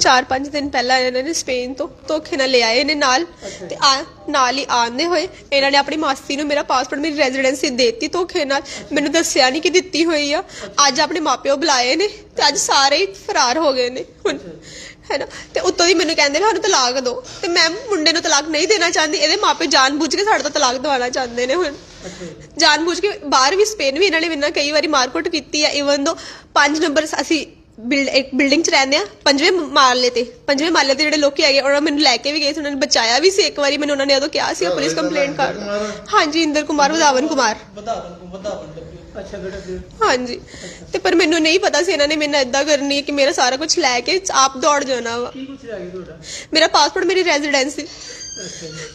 4-5 ਦਿਨ ਪਹਿਲਾਂ ਇਹਨਾਂ ਨੇ ਸਪੇਨ ਤੋਂ ਧੋਖੇ ਨਾਲ ਲੈ ਆਏ ਨੇ ਨਾਲ ਤੇ ਆ ਨਾਲ ਹੀ ਆਂਦੇ ਹੋਏ ਇਹਨਾਂ ਨੇ ਆਪਣੀ ਮਾਸੀ ਨੂੰ ਮੇਰਾ ਪਾਸਪੋਰਟ ਮੇਰੀ ਰੈਜ਼ੀਡੈਂਸੀ ਦੇਤੀ ਧੋਖੇ ਨਾਲ। ਮੈਨੂੰ ਦੱਸਿਆ ਨਹੀਂ ਕਿ ਦਿੱਤੀ ਹੋਈ ਆ। ਅੱਜ ਆਪਣੇ ਮਾਪਿਓ ਬੁਲਾਏ ਨੇ ਤੇ ਅੱਜ ਸਾਰੇ ਹੀ ਫਰਾਰ ਹੋ ਗਏ ਨੇ ਹੁਣ ਹੈਨਾ? ਤੇ ਉੱਤੋਂ ਦੀ ਮੈਨੂੰ ਕਹਿੰਦੇ ਨੇ ਸਾਨੂੰ ਤਲਾਕ ਦਿਓ। ਤੇ ਮੈਂ ਮੁੰਡੇ ਨੂੰ ਤਲਾਕ ਨਹੀਂ ਦੇਣਾ ਚਾਹੁੰਦੀ ਇਹਦੇ ਮਾਪੇ ਜਾਣਬੁੱਝ ਕੇ ਸਾਡੇ ਤੋਂ ਤਲਾਕ ਦਿਵਾਉਣਾ ਚਾਹੁੰਦੇ ਨੇ ਹੁਣ। ਜਾਣਬੁੱਝ ਕੇ ਬਾਹਰ ਵੀ ਸਪੇਨ ਵੀ ਇਹਨਾਂ ਨੇ ਮੇਰੇ ਨਾਲ ਕਈ ਵਾਰੀ ਮਾਰਕੁੱਟ ਕੀਤੀ ਆ। ਇਵਨ ਦੋ 5 ਨੰਬਰ ਅਸੀਂ ਬਿਲਡ ਇੱਕ ਬਿਲਡਿੰਗ 'ਚ ਰਹਿੰਦੇ ਆ ਪੰਜਵੇਂ ਮਾਲੇ ਤੇ ਪੰਜਵੇਂ ਮਾਲੇ ਤੇ ਜਿਹੜੇ ਲੋਕੀ ਹੈਗੇ ਉਹਨਾਂ ਮੈਨੂੰ ਲੈ ਕੇ ਵੀ ਗਏ ਸੀ ਉਹਨਾਂ ਨੇ ਬਚਾਇਆ ਵੀ ਸੀ ਇੱਕ ਵਾਰੀ ਮੈਨੂੰ ਉਹਨਾਂ ਨੇ ਉਦੋਂ ਕਿਹਾ ਸੀ ਪੁਲਿਸ ਕੰਪਲੇਂਟ ਕਰ। ਹਾਂਜੀ ਇੰਦਰ ਕੁਮਾਰ ਵਧਾਵਨ ਕੁਮਾਰ। ਅੱਛਾ ਬੇਟਾ ਫਿਰ ਹਾਂਜੀ ਤੇ ਪਰ ਮੈਨੂੰ ਨਹੀਂ ਪਤਾ ਸੀ ਇਹਨਾਂ ਨੇ ਮੇਰੇ ਨਾਲ ਇਦਾਂ ਕਰਨੀ ਹੈ ਕਿ ਮੇਰਾ ਸਾਰਾ ਕੁਝ ਲੈ ਕੇ ਆਪ ਦੌੜ ਜਾਣਾ ਵਾ। ਕੀ ਤੁਹਾਡਾ ਮੇਰਾ ਪਾਸਪੋਰਟ ਮੇਰੀ ਰੈਜ਼ੀਡੈਂਸੀ।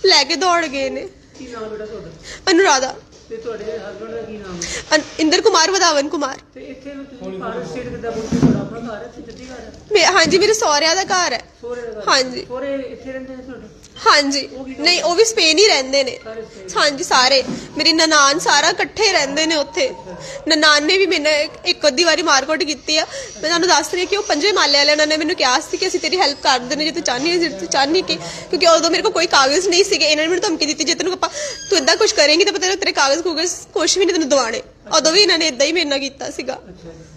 ਲੈ ਕੇ ਦੌੜ ਗਏ ਨੇ। ਕੀ ਨਾਮ ਬੇਟਾ ਤੁਹਾਡਾ? ਅਨੁਰਾਧਾ। ਤੇ ਤੁਹਾਡੇ ਹਸਬੰਡ ਦਾ ਕੀ ਨਾਮ ਹੈ? ਅਨ- ਇੰਦਰ ਕੁਮਾਰ ਵਧਾਵਨ ਕੁਮਾਰ। ਤੇ ਇੱਥੇ ਨੂੰ ਤੁਸੀਂ ਭਾਰਤ ਸਟੇਟ ਕਿੱਦਾਂ ਪਹੁੰਚੇ? ਤੁਹਾਡਾ ਆਪਣਾ ਘਰ ਹੈ ਤੇ ਜੱਦੀ ਘਰ ਹੈ? ਮੇ ਹਾਂਜੀ ਮੇਰੇ ਸਹੁਰਿਆਂ ਦਾ ਘਰ ਹੈ। ਸੋਰੇ ਦਾ ਘਰ? ਹਾਂਜੀ। ਸਹੁਰੇ ਇੱਥੇ ਰਹਿੰਦੇ ਨੇ ਤੁਹਾਡੇ? ਹਾਂਜੀ। ਨਹੀਂ, ਉਹ ਵੀ ਸਪੇਨ ਹੀ ਰਹਿੰਦੇ ਨੇ। ਹਾਂਜੀ, ਸਾਰੇ। ਮੇਰੀ ਨਨਾਨ ਸਾਰਾ ਇਕੱਠੇ ਰਹਿੰਦੇ ਨੇ ਉੱਥੇ। ਨਨਾਨ ਨੇ ਵੀ ਮੈਨੂੰ ਇੱਕ- ਇੱਕ ਅੱਧੀ ਵਾਰੀ ਮਾਰਕੁੱਟ ਕੀਤੀ ਆ। ਮੈਂ ਤੁਹਾਨੂੰ ਦੱਸ ਰਹੀ ਹਾਂ ਕਿ ਉਹ ਪੰਜਵੇਂ ਮਾਲੇ ਵਾਲੇ ਉਹਨਾਂ ਨੇ ਮੈਨੂੰ ਕਿਹਾ ਸੀ ਕਿ ਅਸੀਂ ਤੇਰੀ ਹੈਲਪ ਕਰ ਦਿੰਦੇ ਜੇ ਤੂੰ ਚਾਹਨੀ ਹੈ, ਜੇ ਤੂੰ ਚਾਹਨੀ ਕਿ ਕਿਉਂਕਿ ਉਦੋਂ ਮੇਰੇ ਕੋਲ ਕੋਈ ਕਾਗਜ਼ ਨਹੀਂ ਸੀਗੇ। ਇਹਨਾਂ ਨੇ ਮੈਨੂੰ ਧਮਕੀ ਦਿੱਤੀ, ਜੇ ਤੈਨੂੰ ਆਪਾਂ ਤੂੰ ਇਦਾਂ ਕੁਝ ਕਰੇਂਗੀ ਤਾਂ ਪਤਾ ਤੇਰੇ ਕਾਗਜ਼ ਕੂਗਜ਼ ਕੁਝ ਵੀ ਨਹੀਂ ਤੈਨੂੰ ਦਵਾਣੇ ਉਦੋਂ ਵੀ ਇਹਨਾਂ ਨੇ ਇਦਾਂ ਹੀ ਮੇਰੇ ਨਾਲ ਕੀਤਾ ਸੀਗਾ। ਅੱਛਾ ਜੀ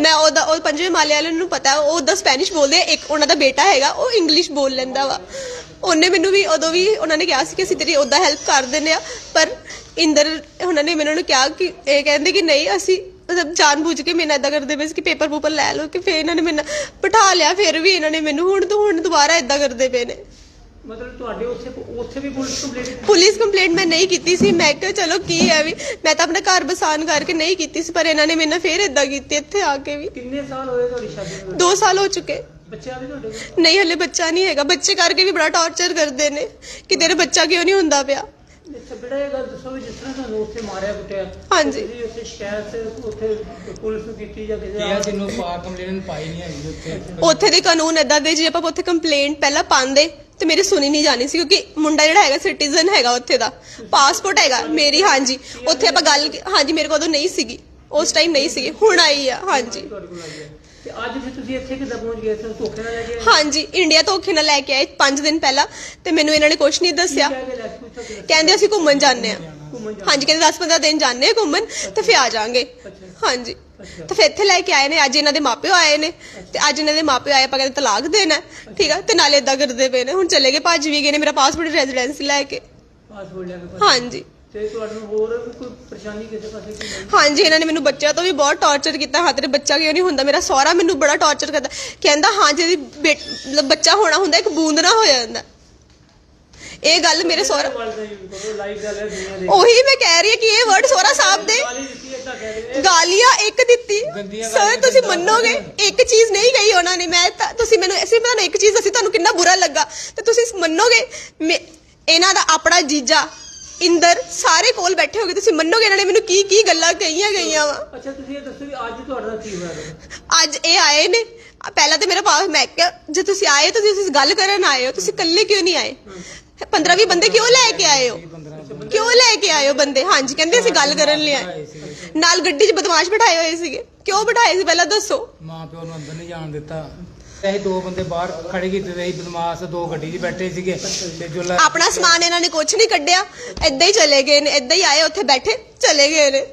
ਮੈਂ ਉਹਦਾ ਉਹ ਪੰਜਵੇਂ ਮਾਲੇ ਵਾਲੇ ਨੂੰ ਪਤਾ ਉਹ ਉਹਦਾ ਸਪੈਨਿਸ਼ ਬੋਲਦੇ ਆ, ਇੱਕ ਉਹਨਾਂ ਦਾ ਬੇਟਾ ਹੈਗਾ ਉਹ ਇੰਗਲਿਸ਼ ਬੋਲ ਲੈਂਦਾ ਵਾ। ਉਹਨੇ ਮੈਨੂੰ ਵੀ ਉਦੋਂ ਵੀ ਉਹਨਾਂ ਨੇ ਕਿਹਾ ਸੀ ਕਿ ਅਸੀਂ ਤੇਰੀ ਉਹਦਾ ਹੈਲਪ ਕਰ ਦਿੰਦੇ ਆ ਪਰ ਇੰਦਰ ਉਹਨਾਂ ਨੇ ਮੈਨੂੰ ਕਿਹਾ ਕਿ ਇਹ ਕਹਿੰਦੇ ਕਿ ਨਹੀਂ ਅਸੀਂ ਮਤਲਬ ਜਾਣਬੁੱਝ ਕੇ ਮੇਰੇ ਨਾਲ ਇਦਾਂ ਕਰਦੇ ਪਏ ਸੀ ਕਿ ਪੇਪਰ ਪੂਪਰ ਲੈ ਲਓ ਕਿ ਫਿਰ ਇਹਨਾਂ ਨੇ ਮੈਨੂੰ ਬਿਠਾ ਲਿਆ ਫਿਰ ਵੀ ਇਹਨਾਂ ਨੇ ਮੈਨੂੰ ਹੁਣ ਤੋਂ ਹੁਣ ਦੁਬਾਰਾ ਇਦਾਂ ਕਰਦੇ ਪਏ ਨੇ। ਮਤਲਬ ਤੁਹਾਡੇ ਉੱਥੇ ਉੱਥੇ ਵੀ ਪੁਲਿਸ ਕੰਪਲੇਂਟ ਪੁਲਿਸ ਕੰਪਲੇਂਟ ਮੈਂ ਨਹੀਂ ਕੀਤੀ ਸੀ। ਮੈਂ ਕਿਹਾ ਚਲੋ ਕੀ ਹੈ ਵੀ? ਮੈਂ ਤਾਂ ਆਪਣਾ ਘਰ ਬਸਾਨ ਕਰਕੇ ਨਹੀਂ ਕੀਤੀ ਸੀ ਪਰ ਇਹਨਾਂ ਨੇ ਮੇਰੇ ਨਾਲ ਫਿਰ ਇਦਾਂ ਕੀਤੀ ਇੱਥੇ ਆ ਕੇ ਵੀ। ਕਿੰਨੇ ਸਾਲ ਹੋਏ ਤੁਹਾਡੀ ਸ਼ਾਦੀ ਨੂੰ? 2 ਸਾਲ ਹੋ ਚੁੱਕੇ। ਬੱਚਾ ਵੀ ਤੁਹਾਡੇ ਕੋਲ? ਨਹੀਂ ਹਲੇ ਬੱਚਾ ਨਹੀਂ ਹੈਗਾ। ਬੱਚੇ ਕਰਕੇ ਵੀ ਬੜਾ ਟੌਰਚਰ ਕਰਦੇ ਨੇ ਕਿ ਤੇਰਾ ਬੱਚਾ ਕਿਉਂ ਨਹੀਂ ਹੁੰਦਾ ਪਿਆ। ਅੱਛਾ ਬੇਟਾ ਇਹ ਗੱਲ ਦੱਸੋ ਵੀ ਜਿਸ ਤਰ੍ਹਾਂ ਤੁਹਾਨੂੰ ਉੱਥੇ ਮਾਰਿਆ ਕੁੱਟਿਆ। ਹਾਂਜੀ। ਤੁਸੀਂ ਉੱਥੇ ਸ਼ਿਕਾਇਤ ਉੱਥੇ ਪੁਲਿਸ ਨੂੰ ਕੀਤੀ ਜਾਂ ਕਿਸੇ ਇਹ ਤੈਨੂੰ ਪਾ ਕੰਪਲੇਨ ਪਾਈ ਨਹੀਂ ਹੈਗੀ ਉੱਥੇ। ਉੱਥੇ ਦੇ ਕਾਨੂੰਨ ਏਦਾਂ ਦੇ ਜੇ ਆਪਾਂ ਉੱਥੇ ਕੰਪਲੇਂਟ ਪਹਿਲਾਂ ਪਾਉਂਦੇ ਤੇ ਮੇਰੀ ਸੁਣੀ ਨਹੀਂ ਜਾਣੀ ਸੀ ਕਿਉਂਕਿ ਮੁੰਡਾ ਜਿਹੜਾ ਹੈਗਾ ਸਿਟੀਜ਼ਨ ਹੈਗਾ ਉੱਥੇ ਦਾ ਪਾਸਪੋਰਟ ਹੈਗਾ ਮੇਰੀ ਹਾਂਜੀ। ਉੱਥੇ ਆਪਾਂ ਗੱਲ ਹਾਂਜੀ ਮੇਰੇ ਕੋਲ ਉਦੋਂ ਨਹੀਂ ਸੀਗੀ। ਉਸ ਟਾਈਮ ਨਹੀਂ ਸੀਗੀ ਹੁਣ ਆਈ ਆ ਹਾਂਜੀ। ਤੁਹਾਡੇ ਕੋਲ ਆਈ ਹੈ ਤੇ ਅੱਜ ਫਿਰ ਤੁਸੀਂ ਇੱਥੇ ਕਿੱਦਾਂ ਪਹੁੰਚ ਗਏ? ਇੱਥੇ ਧੋਖੇ ਨਾਲ ਲੈ ਕੇ ਆਏ? ਹਾਂਜੀ ਇੰਡੀਆ ਤੋਂ ਔਖੇ ਨਾਲ ਲੈ ਕੇ ਆਏ 5 ਦਿਨ ਪਹਿਲਾਂ ਤੇ ਮੈਨੂੰ ਇਹਨਾਂ ਨੇ ਕੁਝ ਨਹੀਂ ਦੱਸਿਆ। ਕਹਿ ਕੇ ਲੈ ਕੇ ਪੁੱਛੋ ਕਿ ਕਹਿੰਦੇ ਅਸੀਂ ਘੁੰਮਣ ਜਾਂਦੇ ਆ ਘੁੰਮਣ ਜਾ ਹਾਂਜੀ ਕਹਿੰਦੇ 10-15 ਦਿਨ ਜਾਂਦੇ ਆ ਘੁੰਮਣ ਤੇ ਫਿਰ ਆ ਜਾਾਂਗੇ। ਹਾਂਜੀ। ਤੇ ਫਿਰ ਇੱਥੇ ਲੈ ਕੇ ਆਏ ਨੇ ਅੱਜ ਇਹਨਾਂ ਦੇ ਮਾਪਿਓ ਆਏ ਨੇ ਤੇ ਅੱਜ ਇਹਨਾਂ ਦੇ ਮਾਪਿਓ ਆਏ ਆਪਾਂ ਕਹਿੰਦੇ ਤਲਾਕ ਦੇਣਾ ਹੈ, ਠੀਕ ਆ? ਤੇ ਨਾਲੇ ਇਦਾਂ ਕਰਦੇ ਪਏ ਨੇ ਹੁਣ ਚਲੇ ਗਏ ਭੱਜ ਵੀ ਗਏ ਨੇ ਮੇਰਾ ਪਾਸਪੋਰਟ ਰੈਜ਼ੀਡੈਂਸੀ ਲੈ ਕੇ। ਪਾਸਪੋਰਟ ਲੈ ਕੇ ਹਾਂਜੀ। ਤੇ ਤੁਹਾਨੂੰ ਹੋਰ ਕੋਈ ਪਰੇਸ਼ਾਨੀ ਕਿਸੇ ਪਾਸੇ ਕੀ ਨਹੀਂ? ਹਾਂਜੀ ਇਹਨਾਂ ਨੇ ਮੈਨੂੰ ਬੱਚਿਆਂ ਤੋਂ ਵੀ ਬਹੁਤ ਟੌਰਚਰ ਕੀਤਾ ਹਾਂ ਤੇਰੇ ਬੱਚਾ ਕਿਉਂ ਨਹੀਂ ਹੁੰਦਾ? ਮੇਰਾ ਸਹੁਰਾ ਮੈਨੂੰ ਬੜਾ ਟੌਰਚਰ ਕਰਦਾ। ਕਹਿੰਦਾ ਹਾਂ ਬੇਟ- ਮਤਲਬ ਬੱਚਾ ਹੋਣਾ ਹੁੰਦਾ ਇੱਕ ਬੂੰਦ ਨਾ ਹੋ ਜਾਂਦਾ। ਇਹ ਗੱਲ ਮੇਰੇ ਸਹੁਰਾ ਉਹੀ ਮੈਂ ਕਹਿ ਰਹੀ ਹਾਂ ਕਿ ਇਹ ਵਰਡ ਸਹੁਰਾ ਸਾਹਿਬ ਦੇ ਗਾਲੀਆਂ ਇੱਕ ਦਿੱਤੀ। ਗੰਦੀਆਂ ਸਰ ਤੁਸੀਂ ਮੰਨੋਗੇ? ਇੱਕ ਚੀਜ਼ ਨਹੀਂ ਕਹੀ ਉਹਨਾਂ ਨੇ। ਮੈਂ ਤਾਂ ਤੁਸੀਂ ਮੈਨੂੰ ਸਿਰਫ ਤੁਹਾਨੂੰ ਇੱਕ ਚੀਜ਼ ਅਸੀਂ ਤੁਹਾਨੂੰ ਕਿੰਨਾ ਬੁਰਾ ਲੱਗਾ। ਤੇ ਤੁਸੀਂ ਮੰਨੋਗੇ? ਇਹਨਾਂ ਦਾ ਆਪਣਾ ਜੀਜਾ ਇੰਦਰ ਸਾਰੇ ਕੋਲ ਬੈਠੇ ਹੋਗੇ। ਤੁਸੀਂ ਮੰਨੋਗੇ ਇਹਨਾਂ ਨੇ ਮੈਨੂੰ ਕੀ ਕੀ ਗੱਲਾਂ ਕਹੀਆਂ ਗਈਆਂ ਵਾ? ਅੱਛਾ ਤੁਸੀਂ ਇਹ ਦੱਸੋ ਵੀ ਅੱਜ ਤੁਹਾਡੇ ਨਾਲ ਕੀ ਹੋਇਆ ਫਿਰ? ਅੱਜ ਇਹ ਆਏ ਨੇ। ਪਹਿਲਾਂ ਤੇ ਮੇਰਾ ਪਾਸ ਮੈਂ ਕਿਹਾ ਜੇ ਤੁਸੀਂ ਆਏ ਤਾਂ ਤੁਸੀਂ ਗੱਲ ਕਰਨ ਆਏ ਹੋ ਤੁਸੀਂ ਇਕੱਲੇ ਕਿਉਂ ਨਹੀਂ ਆਏ? 15 20 ਬੰਦੇ ਕਿਉਂ ਲੈ ਕੇ ਆਏ ਹੋ? ਕਿਉਂ ਲੈ ਕੇ ਆਏ ਹੋ ਬੰਦੇ? ਹਾਂਜੀ ਕਹਿੰਦੇ ਅਸੀਂ ਗੱਲ ਕਰਨ ਲਈ ਆਏ। ਨਾਲ ਗੱਡੀ 'ਚ ਬਦਮਾਸ਼ ਬਿਠਾਏ ਹੋਏ ਸੀਗੇ। ਕਿਉਂ ਬਿਠਾਏ ਸੀ? ਪਹਿਲਾਂ ਦੱਸੋ। ਮਾਂ ਪਿਓ ਨੂੰ ਅੰਦਰ ਨਹੀਂ ਜਾਣ ਦਿੱਤਾ। ਅਸੀਂ ਦੋ ਬੰਦੇ ਬਾਹਰ ਖੜੇ ਕੀਤੇ ਤੇ ਬਦਮਾਸ਼ ਦੋ ਗੱਡੀ 'ਚ ਬੈਠੇ ਸੀਗੇ। ਤੇ ਜੋ ਲੈ- ਆਪਣਾ ਸਮਾਨ ਇਹਨਾਂ ਨੇ ਕੁਝ ਨਹੀਂ ਕੱਢਿਆ। ਏਦਾਂ ਹੀ ਚਲੇ ਗਏ ਨੇ। ਏਦਾਂ ਹੀ ਆਏ ਉੱਥੇ ਬੈਠੇ ਚਲੇ ਗਏ ਨੇ।